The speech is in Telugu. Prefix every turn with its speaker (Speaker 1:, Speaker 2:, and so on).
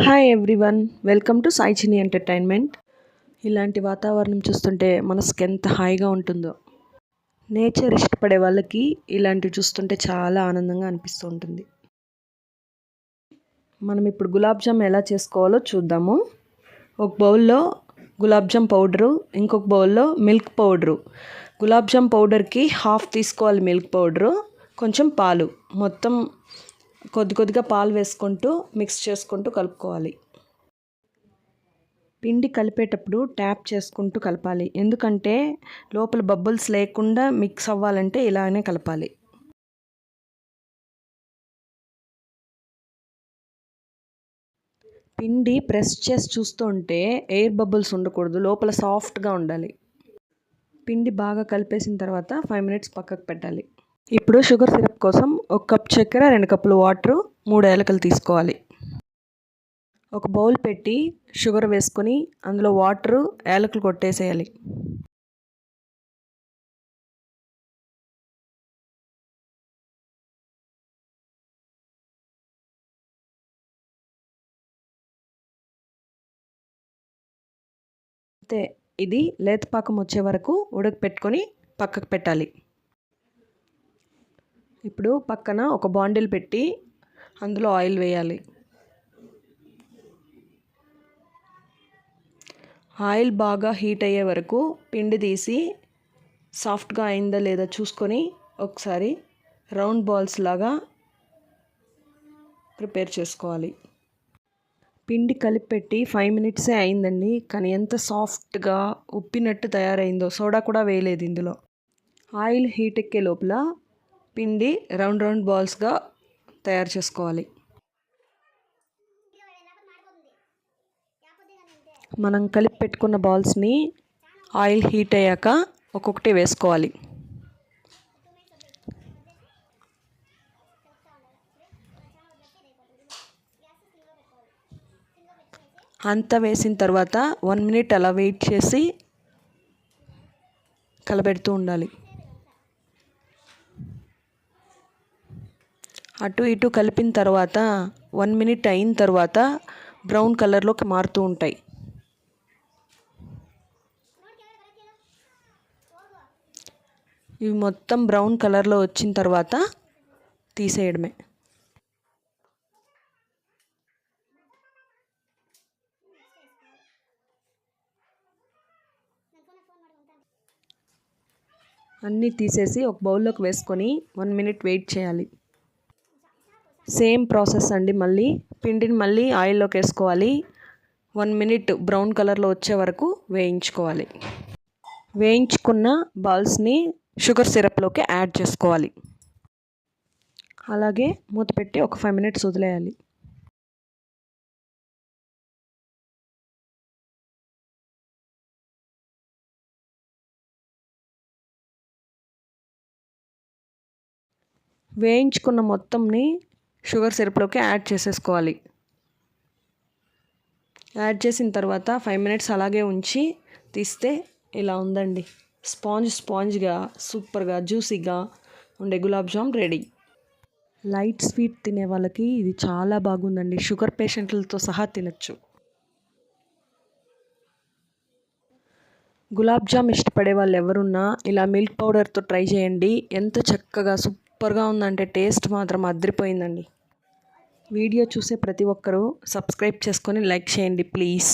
Speaker 1: Hi everyone welcome to Saichini entertainment ఇలాంటి వాతావరణం చూస్తుంటే మనసుకి ఎంత హాయిగా ఉంటుందో. నేచర్ ఇష్టపడే వాళ్ళకి ఇలాంటివి చూస్తుంటే చాలా ఆనందంగా అనిపిస్తూ ఉంటుంది. మనం ఇప్పుడు గులాబ్ జామ్ ఎలా చేసుకోవాలో చూద్దాము. ఒక బౌల్లో గులాబ్ జామ్ పౌడరు ఇంకొక బౌల్లో మిల్క్ పౌడరు. గులాబ్ జామ్ పౌడర్కి హాఫ్ తీసుకోవాలి మిల్క్ పౌడరు కొంచెం పాలు. మొత్తం కొద్ది కొద్దిగా పాలు వేసుకుంటూ మిక్స్ చేసుకుంటూ కలుపుకోవాలి. పిండి కలిపేటప్పుడు ట్యాప్ చేసుకుంటూ కలపాలి. ఎందుకంటే లోపల బబుల్స్ లేకుండా మిక్స్ అవ్వాలంటే ఇలానే కలపాలి. పిండి ప్రెస్ చేసి చూస్తుంటే ఎయిర్ బబుల్స్ ఉండకూడదు. లోపల సాఫ్ట్గా ఉండాలి. పిండి బాగా కలిపేసిన తర్వాత ఫైవ్ మినిట్స్ పక్కకు పెట్టాలి. ఇప్పుడు షుగర్ సిరప్ కోసం ఒక కప్ చక్కెర రెండు కప్పులు వాటరు మూడు ఏలకలు తీసుకోవాలి. ఒక బౌల్ పెట్టి షుగర్ వేసుకొని అందులో వాటరు ఏలకలు కొట్టేసేయాలి. అంతే. ఇది లేతపాకం వచ్చే వరకు ఉడకపెట్టుకొని పక్కకు పెట్టాలి. ఇప్పుడు పక్కన ఒక బాండిల్ పెట్టి అందులో ఆయిల్ వేయాలి. ఆయిల్ బాగా హీట్ అయ్యే వరకు పిండి తీసి సాఫ్ట్గా అయిందా లేదా చూసుకొని ఒకసారి రౌండ్ బాల్స్ లాగా ప్రిపేర్ చేసుకోవాలి. పిండి కలిపి పెట్టి ఫైవ్ మినిట్సే అయిందండి. కానీ ఎంత సాఫ్ట్గా ఉప్పినట్టు తయారైందో సోడా కూడా వేయలేదు ఇందులో. ఆయిల్ హీట్ ఎక్కే లోపల పిండి రౌండ్ రౌండ్ బాల్స్గా తయారు చేసుకోవాలి. మనం కలిపి పెట్టుకున్న బాల్స్ని ఆయిల్ హీట్ అయ్యాక ఒక్కొక్కటి వేసుకోవాలి. అంతా వేసిన తర్వాత వన్ మినిట్ అలా వెయిట్ చేసి కలబెడుతూ ఉండాలి. అటు ఇటు కలిపిన తర్వాత వన్ మినిట్ అయిన తర్వాత బ్రౌన్ కలర్లోకి మారుతూ ఉంటాయి. ఇవి మొత్తం బ్రౌన్ కలర్లో వచ్చిన తర్వాత తీసేయడమే. అన్నీ తీసేసి ఒక బౌల్లోకి వేసుకొని వన్ మినిట్ వెయిట్ చేయాలి. సేమ్ ప్రాసెస్ అండి మళ్ళీ. పిండిని మళ్ళీ ఆయిల్లోకి వేసుకోవాలి. వన్ మినిట్ బ్రౌన్ కలర్లో వచ్చే వరకు వేయించుకోవాలి. వేయించుకున్న బాల్స్ని షుగర్ సిరప్లోకి యాడ్ చేసుకోవాలి. అలాగే మూత పెట్టి ఒక ఫైవ్ మినిట్స్ వదిలేయాలి. వేయించుకున్న మొత్తంని షుగర్ సిరప్లోకి యాడ్ చేసేసుకోవాలి. యాడ్ చేసిన తర్వాత ఫైవ్ మినిట్స్ అలాగే ఉంచి తీస్తే ఇలా ఉందండి. స్పాంజ్ స్పాంజ్గా సూపర్గా జ్యూసీగా ఉండే gulab jam ready. Light sweet తినే వాళ్ళకి ఇది చాలా బాగుందండి. షుగర్ పేషెంట్లతో సహా తినచ్చు. గులాబ్ జామ్ ఇష్టపడే వాళ్ళు ఎవరున్నా ఇలా మిల్క్ పౌడర్తో ట్రై చేయండి. ఎంత చక్కగా సూపర్గా ఉందంటే టేస్ట్ మాత్రం అదిరిపోయిందండి. వీడియో చూసే ప్రతి ఒక్కరూ సబ్స్క్రైబ్ చేసుకొని లైక్ చేయండి ప్లీజ్.